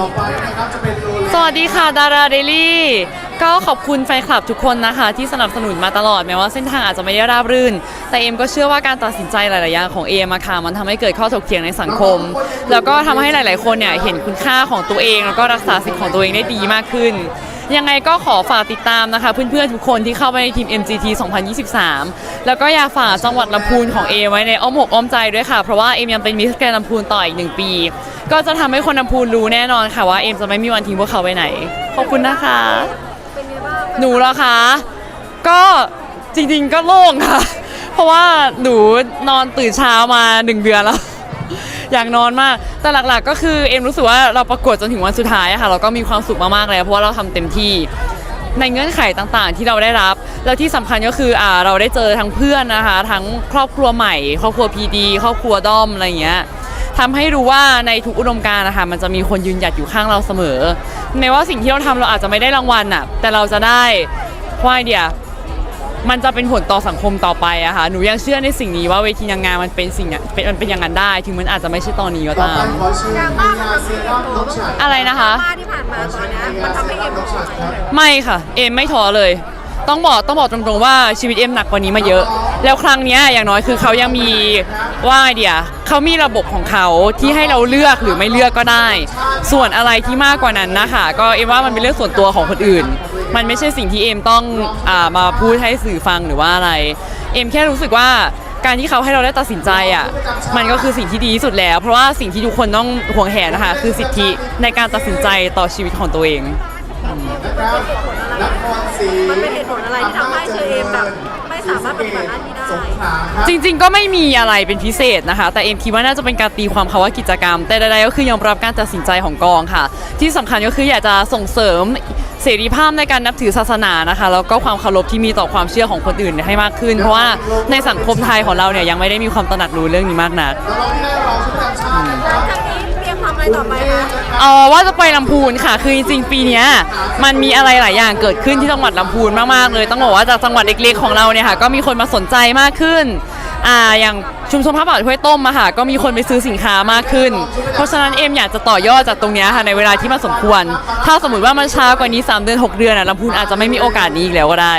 ต่อไปนะครับจะเป็นโรเลสวัสดีค่ะดาราเดลี่ก็ขอบคุณแฟนคลับทุกคนนะคะ ที่สนับสนุนมาตลอดแม้ว่าเส้นทางอาจจะไม่ได้ราบรื่น แต่เอ็มก็เชื่อว่าการตัดสินใจหลายๆอย่างของเอ็มอะค่ะมันทำให้เกิดข้อถกเถียงในสังคม แล้วก็ทำให้หลาย ๆ คนเนี่ยเห็นคุณค่าของตัวเอง แล้วก็รักษาสิทธิ์ของตัวเองได้ดีมากขึ้น ยังไงก็ขอฝากติดตามนะคะ เพื่อน ๆ ทุกคนที่เข้าไปในทีม MGT 2023 แล้วก็อยากฝากจังหวัดลำพูนของเอมไว้ในอ้อมอกอ้อมใจด้วยค่ะเพราะว่าเอมยังเป็นมิสแกรนด์ลำพูนต่ออีกหนึ่งปี ก็จะทำให้คนลำพูนรู้แน่นอนค่ะว่าเอมจะไม่มีวันทิ้งพวกเขาไปไหน ขอบคุณนะคะ เป็นไงบ้างหนูเหรอคะ ก็จริงๆก็โล่งค่ะ เพราะว่าหนูนอนตื่นเช้ามาหนึ่งเดือนแล้ว อยากนอนมาก แต่หลักๆ ก็คือเอ็มรู้สึกว่าเราประกวดจนถึงวันสุดท้ายอะค่ะ เราก็มีความสุขมากๆเลยเพราะว่าเราทำเต็มที่ ในเงื่อนไขต่างๆ ที่เราได้รับ แล้วที่สำคัญก็คืออ่าเราได้เจอทั้งเพื่อนนะคะ ทั้งครอบครัวใหม่ ครอบครัวพีดี ครอบครัวด้อมอะไรอย่างเงี้ย ทำให้รู้ว่าในทุกอุดมการณ์นะคะมันจะมีคนยืนหยัดอยู่ข้างเราเสมอแม้ว่าสิ่งที่เราทำเราอาจจะไม่ได้รางวัลน่ะแต่เราจะได้ว่าไอเดียมันจะเป็นผลต่อสังคมต่อไปอะค่ะหนูยังเชื่อในสิ่งนี้ว่าเวทีนางงามมันเป็นสิ่งเป็นมันเป็นอย่างนั้นได้ ถึงมันอาจจะไม่ใช่ตอนนี้ก็ต่อตาไปมขอเชิญดรามีม่านาเซรั่มน้องฉัดอะไรนะคะดราม่าที่ผ่านมาตอนเนี้ยมันทำให้เอ็มรู้สึกยังไงไม่ค่ะ เอ็มไม่ท้อเลย ต้องบอกต้องบอกตรงๆว่าชีวิตเอ็มหนักกว่านี้มาเยอะ แล้วครั้งเนี้ยอย่างน้อยคือเขายังมีว่าเดียเขามีระบบของเขาที่ให้เราเลือกหรือไม่เลือกก็ได้ ส่วนอะไรที่มากกว่านั้นนะคะก็เอ็มว่ามันเป็นเรื่องส่วนตัวของคนอื่น มันไม่ใช่สิ่งที่เอ็มต้องอามาพูดให้สื่อฟังหรือว่าอะไร เอ็มแค่รู้สึกว่าการที่เขาให้เราได้ตัดสินใจอะมันก็คือสิ่งที่ดีที่สุดแล้ว เพราะว่าสิ่งที่ทุกคนต้องห่วงแหนนะคะ คือสิทธิในการตัดสินใจต่อชีวิตของตัวเองนะครับนครศรีมันเป็นเหตุผลอะไรที่ทำให้เชอเอมแบบ จริง ๆ ก็ไม่มีอะไรเป็นพิเศษนะคะ แต่เอ็มคิดว่าน่าจะเป็นการตีความคาว่ากิจกรรม แต่ใดๆก็คือยอมรับการตัดสินใจของกองค่ะ ที่สำคัญก็คืออยากจะส่งเสริมเสรีภาพในการนับถือศาสนานะคะแล้วก็ความเคารพที่มีต่อความเชื่อของคนอื่นให้มากขึ้น เพราะว่าในสังคมไทยของเราเนี่ยยังไม่ได้มีความตระหนักรู้เรื่องนี้มากนักน้องๆที่ได้รองชุดประจำชาตินะครับจากนี้เตรียมทำอะไรต่อไปคะเออว่าจะไปลำพูนค่ะ คือจริงๆปีเนี้ยมันมีอะไรหลายอย่างเกิดขึ้นที่จังหวัดลำพูนมากๆเลย ต้องบอกว่าจากจังหวัดเล็กๆของเราเนี่ยค่ะก็มีคนมาสนใจมากขึ้น อ่าอย่างชุมชนพระบาทห้วยต้มอะค่ะก็มีคนไปซื้อสินค้ามากขึ้น เพราะฉะนั้นเอ็มอยากจะต่อยอดจากตรงนี้ค่ะในเวลาที่มันสมควร ถ้าสมมติว่ามันช้ากว่านี้ 3 เดือน 6 เดือนอะลำพูนอาจจะไม่มีโอกาสนี้อีกแล้วก็ได้